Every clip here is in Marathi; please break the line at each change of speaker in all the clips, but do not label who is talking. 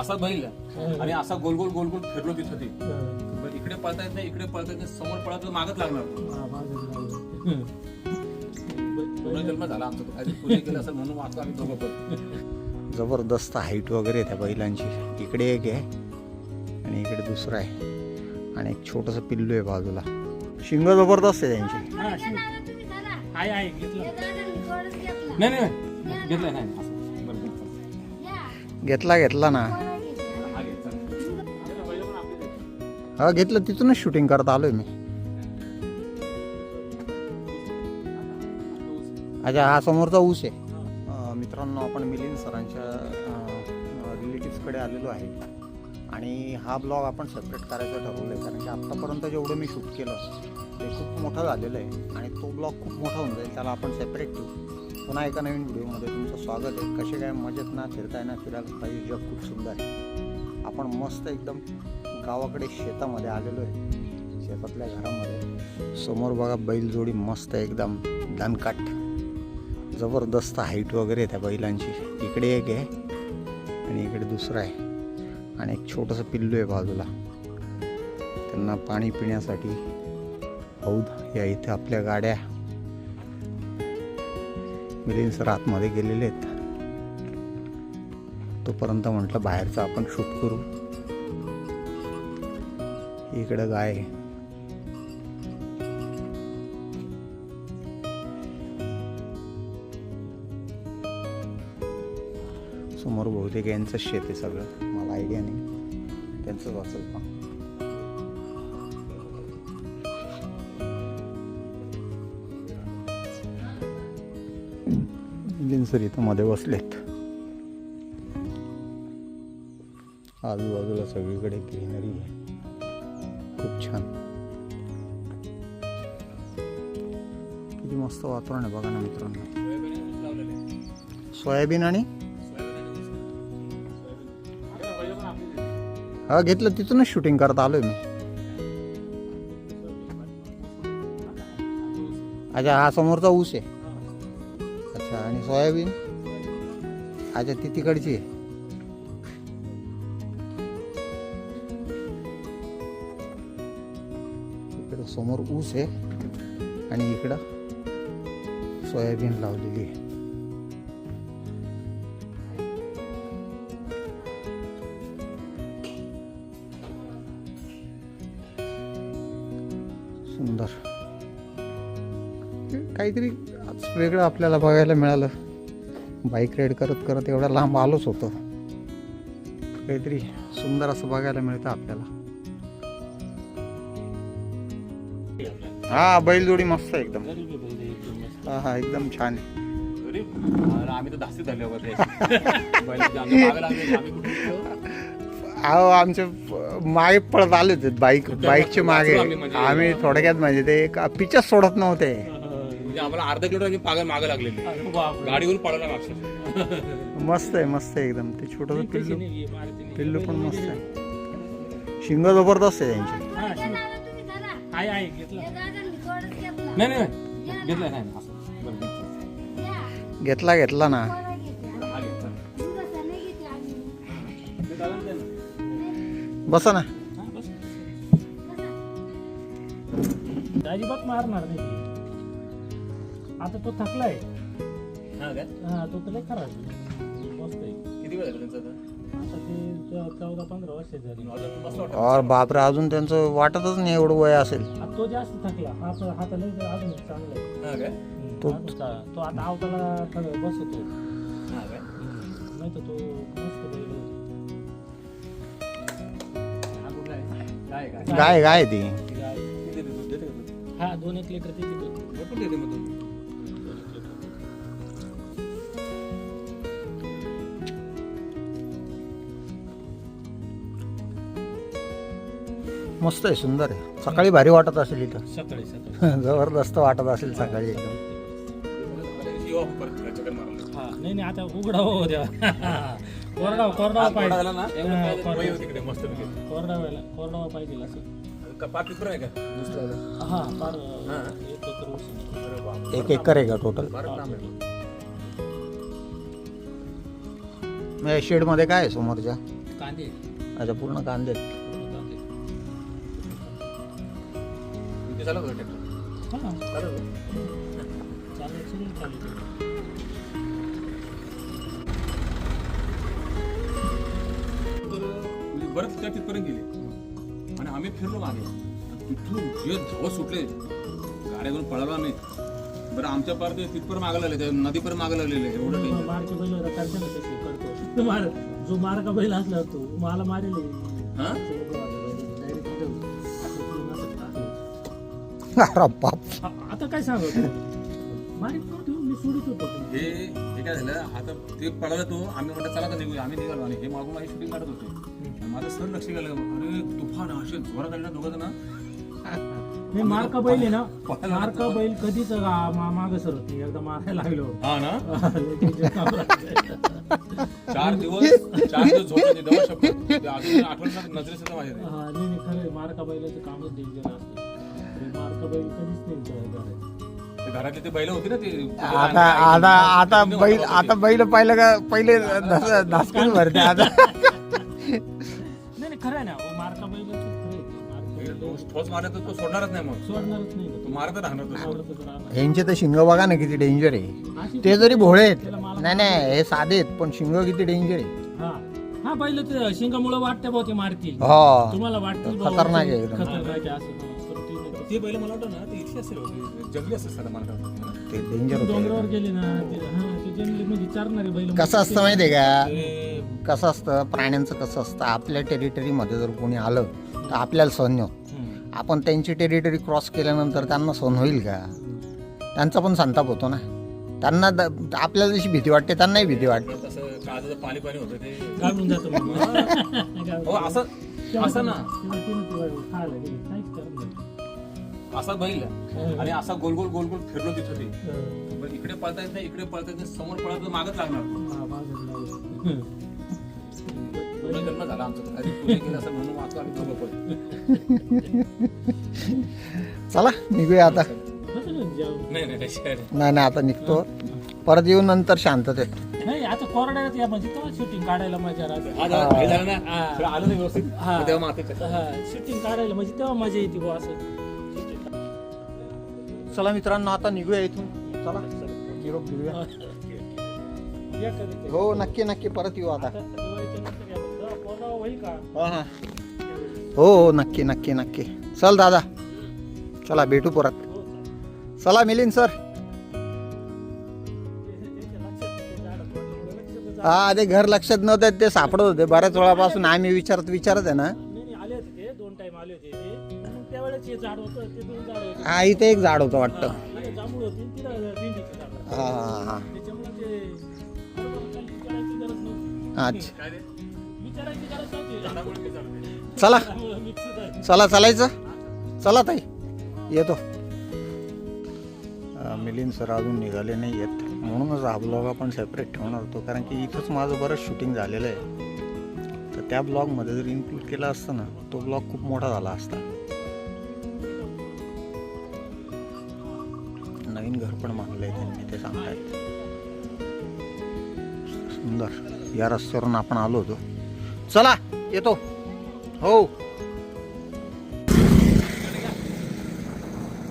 असा बैल आणि असा गोल गोल गोल गोल फिरलो तिथं ती. पण इकडे पळता येत नाही इकडे पळता येत नाही समोर पळा तर मागच लागणार. पूर्ण जन्म झाला आमचा तो. काहीतरी पूजा केलं असेल म्हणून वाचतो आम्ही दोघं पण
जबरदस्त हाईट वगैरे आहे त्या बैलांची. इकडे एक आहे आणि इकडे दुसरा आहे. आणि एक छोटंसं पिल्लू आहे बाजूला. शिंग जबरदस्त आहे त्यांची.
आहे आहे घेतलं.
नाही नाही, नाही. घेतलं नाही असं. बरं, बरं.
घेतला घेतला ना.
हा
घेतलं तिथूनच शूटिंग करत आलोय मी. अच्छा हा समोरचा ऊस आहे. मित्रांनो आपण मिलिंद सरांच्या रिलेटिव्सकडे आलेलो आहे. आणि हा ब्लॉग आपण सेपरेट करायचं ठरवलं आहे कारण की आत्तापर्यंत जेवढं मी शूट केलं ते खूप मोठं झालेलं आहे. आणि तो ब्लॉग खूप मोठा होऊन जाईल त्याला आपण सेपरेट ठेवू. पुन्हा एका नवीन व्हिडिओमध्ये तुमचं स्वागत आहे. कसे काय मजेत ना फिरताय ना फिरायला पाहिजे जग खूप सुंदर आहे. आपण मस्त एकदम गावाकडे शेतामध्ये आलेलो आहे. शेतातल्या घरामध्ये. समोर बघा बैलजोडी मस्त आहे एकदम दणकाट जबरदस्त हाईट वगैरे आहे त्या बैलांची. इकडे एक आहे आणि इकडे दुसरं आहे. आणि एक छोटंसं पिल्लू आहे बाजूला. त्यांना पाणी पिण्यासाठी हौद या इथे आपल्या गाड्या मिलिंद सर आतमध्ये गेलेले आहेत. तोपर्यंत म्हटलं बाहेरचं आपण शूट करू. इकडं गाय समोर बहुतेक यांचं शेत आहे सगळं. मला आयडिया नाही. त्यांचंच असेल का सर इथं मध्ये बसलेत. आजूबाजूला सगळीकडे ग्रीनरी आहे. खूप छान. किती मस्त वातावरण आहे बघा ना मित्रांनो.
सोयाबीन
आणि?
हा
घेतलं तिथूनच शूटिंग करत आलोय मी. अच्छा हा समोरचा ऊस आहे. अच्छा आणि सोयाबीन? अच्छा ती तिकडची आहे. इकडं समोर ऊस आहे आणि इकडं सोयाबीन लावलेली आहे. सुंदर. काहीतरी आज वेगळं आपल्याला बघायला मिळालं. बाईक राईड करत करत एवढा लांब आलोच होतो. काहीतरी सुंदर असं बघायला मिळतं आपल्याला. हा बैलजोडी मस्त आहे एकदम.
गरीब आहे बैल एकदम मस्त.
हा हा एकदम छान आहे.
आम्ही तर धास्ती झाले?
अहो आमचे मागे पळत आले होते बाईक बाईकचे मागे.
आम्ही म्हणजे-
आम्ही थोडक्यात म्हणजे ते पिचच सोडत नव्हते.
म्हणजे आम्हाला अर्धा किलोमीटर आम्ही पागल मागं लागलेली. मागच्या
मस्त आहे मस्त आहे एकदम. ते छोटस
नाही,
पिल्लू. पिल्लू पण मस्त आहे. शिंग जबरदस्त आहे त्यांची
हा. आहे आहे घेतलं
नाही नाही नाही. घेतलं नाही असं. बरं, बरं.
घेतला घेतला ना
हा, घे, चल. ते चालेल ते ना.
बसा ना
हा, बस. अजिबात मारणार नाही ती. आता तो थकलाय
हा काय?
हा तो तर लय मस्त आहे
किती वेळ झाला त्यांचा आता?
चौदा पंधरा वर्ष झाली.
और बापरे अजून त्यांचं वाटतच नाही एवढं वय असेल.
तो जास्त थकला. लय अजून चांगला
तो-
आता आवताला बसतो? नाही तर?
गाय गाय ती?
हा दोन एक लिटर देते.
मस्त आहे सुंदर आहे सकाळी भारी वाटत असेल इथं
सकाळी सकाळी
जबरदस्त वाटत असेल सकाळी एकदम.
हा नाही नाही आता हो द्या कोरडाव कोरडाव पाहिजे हा, कोरडाव. कोरडावा पाहिजे असं. हा फार
हा.
एक एकर ऊस आहे.
अरे बाप.
एक एकर आहे का टोटल. शेडमध्ये काय आहे समोरच्या
कांदे
अच्छा पूर्ण कांदे
कांदे
चालत होतं ट्रॅक्टर
हा
म्हणजे बरेच त्या तिथपर्यंत गेले. आणि आम्ही फिरलो मागे. तिथून जे धावत सुटले गाड्या घेऊन पळालो आम्ही. बरं आमच्या पार ते तिथपर्यंत मागायला लागले ते नदीपर्यंत मागायला लागलेले एवढं
जो मार का बैल असला तो मला मारेल.
अरे बाप
आता काय सांगतो मारित नव्हतो मी सोडित होतो.
हे हे काय झालं आता ते पळालं तो आम्ही म्हटलं चला तर निघूया. आम्ही निघालो आणि हे मागून माझी शूटिंग काढत होते. माझं सर लक्ष गेलं अरे तुफान असे जोरात आले ना दोघं जण.
मी मारका बैल आहे ना? मारका बैल कधीच माग सरत नाही एकदा मारायला लागलो.
हा ना? चार दिवस चार दिवस झोपले ते ते अजून आठवण नजरे सुद्धा माझ्या.
हा, नाही नाही, खरं आहे, मारका बैलाचं कामच डेंजर असतं बैल कधीच नाही करायचं.
ते घरातले ते बैल होती ना ते.
आता आता आता बैल आता बैल पाहिलं का पहिले धासकन भरते आता.
नाही नाही खरं आहे ना हो, मारका बैलाचं खरं आहे ते. मारका बैल
ठोस मारला तर तो सोडणारच नाही मग.
सोडणारच नाही. ना
तो मारत राहणार तो सोड.
आवडतच राहणार.
यांचे तर शिंग बघा ना किती डेंजर आहे.
अशी
ते जरी भोळे आहेत. नाही नाही हे साधे आहेत पण शिंग किती डेंजर आहे.
हा. हा बैल ते शिंगामुळे वाटते भाऊ ते मारतील.
हा.
तुम्हाला वाटतील भाऊ,
खतरनाक आहे एकदम.
खतरनाक आहे असं. ते
बैल मला वाटतं ना ते इथले असेल होते जंगली असेल सर मला वाटतं.
ते डेंजर
डोंगरावर
होते
गेले ना ते हा ते जंगली म्हणजे चारणारे बैल.
कसं असतं माहिती आहे का?
ते
कसं असतं? प्राण्यांचं कसं असतं? आपल्या टेरिटरीमध्ये जर कोणी आलं तर आपल्याला सहन नाही होत.
हम्म.
आपण त्यांची टेरिटरी क्रॉस केल्यानंतर त्यांना सहन होईल का? त्यांचा पण संताप होतो ना. त्यांना द- आपल्याला जशी भीती वाटते त्यांनाही भीती वाटते.
तसं काळजाचं पाणी पाणी होतं ते.
घालून जातो मग.
हो असं असं ना.
तेव्हा खायला गेली.
असा बैल आणि असा गोल गोल गोल गोल फिरलो तिथं ते. इकडे पळता येत नाही इकडे पळता येत नाही समोर पळा तर मागच लागणार.
हा,
झाला आमचा. असं म्हणून वाचतो दोघं पळतो.
चला निघूया आता.
नाही?
नाही
आता निघतो. परत येऊन नंतर शांततेत
नाही आता कोरड्यात या म्हणजे तेव्हा शूटिंग काढायला मजा राहते.
आलं नाही व्यवस्थित.
हा.
तेव्हा
हा शूटिंग काढायला म्हणजे तेव्हा मजा येते बुवा असं.
चला मित्रांनो आता निघूया इथून चला निरोप घेऊया
या कधी ते.
हो नक्की नक्की परत येऊ आता
आता दिवाळीच्या नंतर या बघ. तेव्हा पोरावं होईल का
हा, हा. हो हो नक्की नक्की नक्की चल दादा चला भेटू परत
हो, चालेल.
चला मिलिंद सर
त्यांच्या लक्षात ते झाडं पडलं. लक्षातच आलं.
हा ते घर लक्षात नव्हते ते सापडत होते बऱ्याच वेळापासून आम्ही विचारत विचारत आहे ना
नाही नाही, आले होते ते दोन टाइम आले होते ते हे झाड होतं ते दोन झाड होते.
हा इथे एक झाड होतं वाटतं.
हा, इथं जांभूळ होती आणि तिथं भेंडीचं झाड. होतं.
हा हा हा.
त्याच्यामुळे ते बरोबर काही विचारायची गरज नव्हती.
अच्छा?
विचारायची गरज नव्हती.
चला.
मिक्स झाली.
चला चालायचं? चला ताई. येतो. मिलिंद सर अजून निघाले नाही आहेत म्हणूनच हा ब्लॉग आपण सेपरेट ठेवणार होतो. कारण की इथंच माझं बरंच शूटिंग झालेलं आहे. तर त्या ब्लॉगमध्ये जर इन्क्लूड केला असतं ना तो ब्लॉग खूप मोठा झाला असता. घर पण आहे त्यांनी ते सांगतायत. सुंदर. या रस्त्यावरून आपण आलो होतो. चला येतो. हो.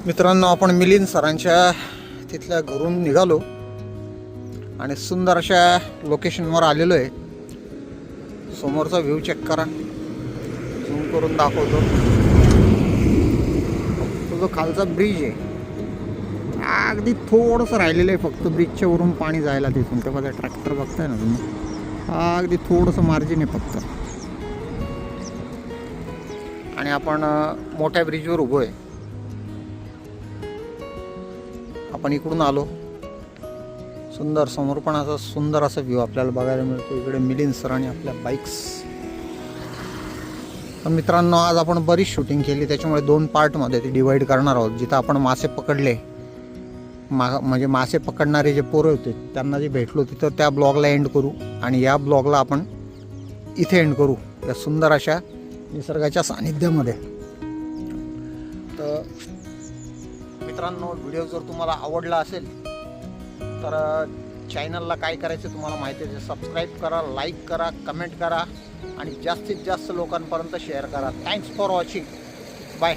मित्रांनो आपण मिलिंद सरांच्या तिथल्या घरून निघालो. आणि सुंदर अशा लोकेशनवर आलेलो आहे. समोरचा व्ह्यू चेक करा. झूम करून दाखवतो. तो जो खालचा ब्रिज आहे अगदी थोडंसं राहिलेलं आहे फक्त ब्रिजच्या वरून पाणी जायला तिथून. ते ट्रॅक्टर बघताय ना तुम्ही. अगदी थोडंसं मार्जिन आहे फक्त. आणि आपण मोठ्या ब्रिजवर उभो आहे. आपण इकडून आलो. सुंदर समोर पण असा सुंदर असा व्ह्यू आपल्याला बघायला मिळतो. इकडे मिलिंद सर आणि आपल्या बाईक्स तर मित्रांनो आज आपण बरीच शूटिंग केली. त्याच्यामुळे दोन पार्टमध्ये ते डिवाईड करणार आहोत. जिथं आपण मासे पकडले मा म्हणजे मासे पकडणारे जे पोरं होते त्यांना जे भेटलो तिथं त्या ब्लॉगला एंड करू. आणि या ब्लॉगला आपण इथे एंड करू या सुंदर अशा निसर्गाच्या सानिध्यामध्ये. तर मित्रांनो व्हिडिओ जर तुम्हाला आवडला असेल तर चॅनलला काय करायचं तुम्हाला माहिती आहे सबस्क्राईब करा लाईक करा कमेंट करा आणि जास्तीत जास्त लोकांपर्यंत शेअर करा. Thanks for watching bye